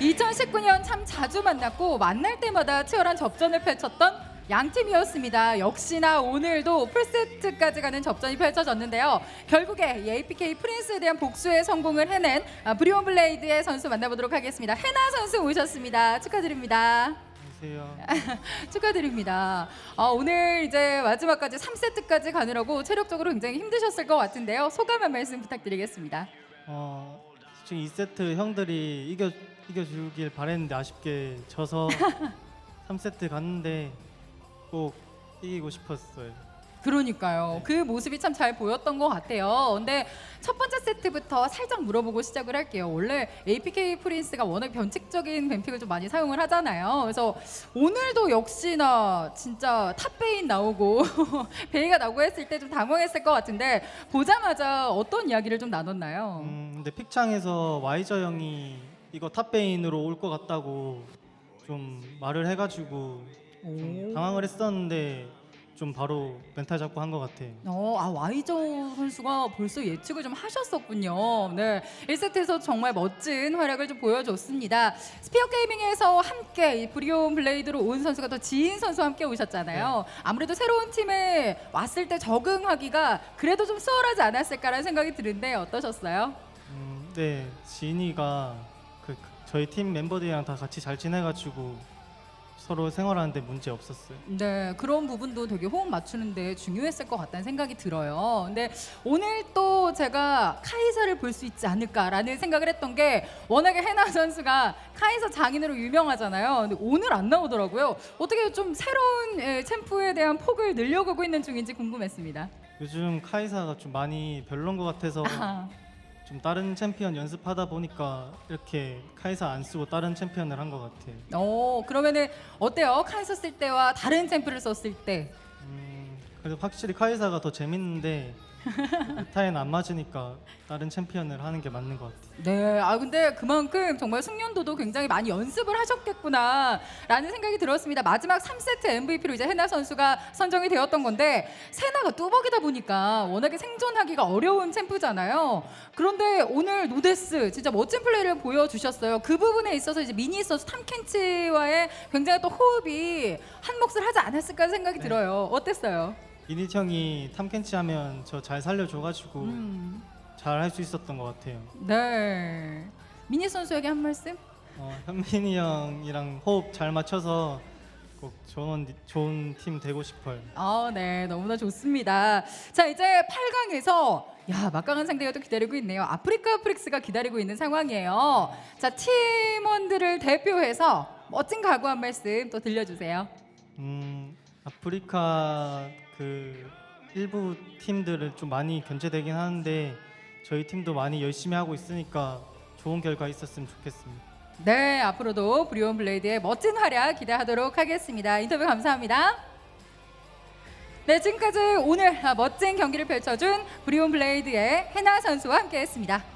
2019년 참 자주 만났고 만날 때마다 치열한 접전을 펼쳤던 양 팀이었습니다. 역시나 오늘도 풀세트까지 가는 접전이 펼쳐졌는데요. 결국에 이 APK 프린스에 대한 복수에 성공을 해낸 아, 브리온 블레이드의 선수 만나보도록 하겠습니다. 해나 선수 오셨습니다. 축하드립니다. 축하드립니다. 아, 오늘 이제 마지막까지 3세트까지 가느라고 체력적으로 굉장히 힘드셨을 것 같은데요. 소감 한 말씀 부탁드리겠습니다. 어, 솔직히 2세트 형들이 이겨 이겨주길 바랬는데 아쉽게 져서 3세트 갔는데 꼭 이기고 싶었어요. 그러니까요. 그 모습이 참 잘 보였던 것 같아요. 근데 첫 번째 세트부터 살짝 물어보고 시작을 할게요. 원래 APK 프린스가 워낙 변칙적인 뱀픽을 좀 많이 사용을 하잖아요. 그래서 오늘도 역시나 진짜 탑베인 나오고 베이가 나오고 했을 때 좀 당황했을 것 같은데 보자마자 어떤 이야기를 좀 나눴나요? 음, 근데 픽창에서 와이저 형이 이거 탑베인으로 올 것 같다고 좀 말을 해가지고 좀 오. 당황을 했었는데 좀 바로 멘탈 잡고 한 것 같아요. 어, 아 와이저 선수가 벌써 예측을 좀 하셨었군요. 네, 1세트에서 정말 멋진 활약을 좀 보여줬습니다. 스피어 게이밍에서 함께 이 브리온 블레이드로 온 선수가 또 지인 선수와 함께 오셨잖아요. 아무래도 새로운 팀에 왔을 때 적응하기가 그래도 좀 수월하지 않았을까라는 생각이 드는데 어떠셨어요? 음, 네, 지인이가 저희 팀 멤버들이랑 다 같이 잘 지내가지고 서로 생활하는데 문제 없었어요. 네, 그런 부분도 되게 호흡 맞추는데 중요했을 것 같다는 생각이 들어요. 근데 오늘 또 제가 카이사를 볼 수 있지 않을까라는 생각을 했던 게 워낙에 해나 선수가 카이사 장인으로 유명하잖아요. 근데 오늘 안 나오더라고요. 어떻게 좀 새로운 예, 챔프에 대한 폭을 늘려가고 있는 중인지 궁금했습니다. 요즘 카이사가 좀 많이 별론 것 같아서 아하. 좀 다른 챔피언 연습하다 보니까 이렇게 카이사 안 쓰고 다른 챔피언을 한 것 같아요. 어, 그러면은 어때요? 카이사 쓸 때와 다른 챔프를 썼을 때. 음, 그래도 확실히 카이사가 더 재밌는데 메 타에는 안 맞으니까 다른 챔피언을 하는 게 맞는 것 같아요. 네, 아 근데 그만큼 정말 숙련도도 굉장히 많이 연습을 하셨겠구나라는 생각이 들었습니다. 마지막 3세트 MVP로 이제 해나 선수가 선정이 되었던 건데 세나가 뚜벅이다 보니까 워낙에 생존하기가 어려운 챔프잖아요. 그런데 오늘 노데스 진짜 멋진 플레이를 보여주셨어요. 그 부분에 있어서 이제 미니 선수 탐켄치와의 굉장히 또 호흡이 한 몫을 하지 않았을까 생각이 네. 들어요. 어땠어요? 이닛 형이 탐켄치 하면 저 잘 살려줘가지고 음, 잘 할 수 있었던 것 같아요. 네. 미니 선수에게 한 말씀? 어, 현민이 형이랑 호흡 잘 맞춰서 꼭 좋은 좋은 팀 되고 싶어요. 아, 네, 너무나 좋습니다. 자, 이제 8강에서 야 막강한 상대가 또 기다리고 있네요. 아프리카 프릭스가 기다리고 있는 상황이에요. 자, 팀원들을 대표해서 멋진 각오 한 말씀 또 들려주세요. 음, 아프리카 그 일부 팀들을 좀 많이 견제되긴 하는데 저희 팀도 많이 열심히 하고 있으니까 좋은 결과 있었으면 좋겠습니다. 네, 앞으로도 브리온 블레이드의 멋진 활약 기대하도록 하겠습니다. 인터뷰 감사합니다. 네, 지금까지 오늘 멋진 경기를 펼쳐준 브리온 블레이드의 해나 선수와 함께했습니다.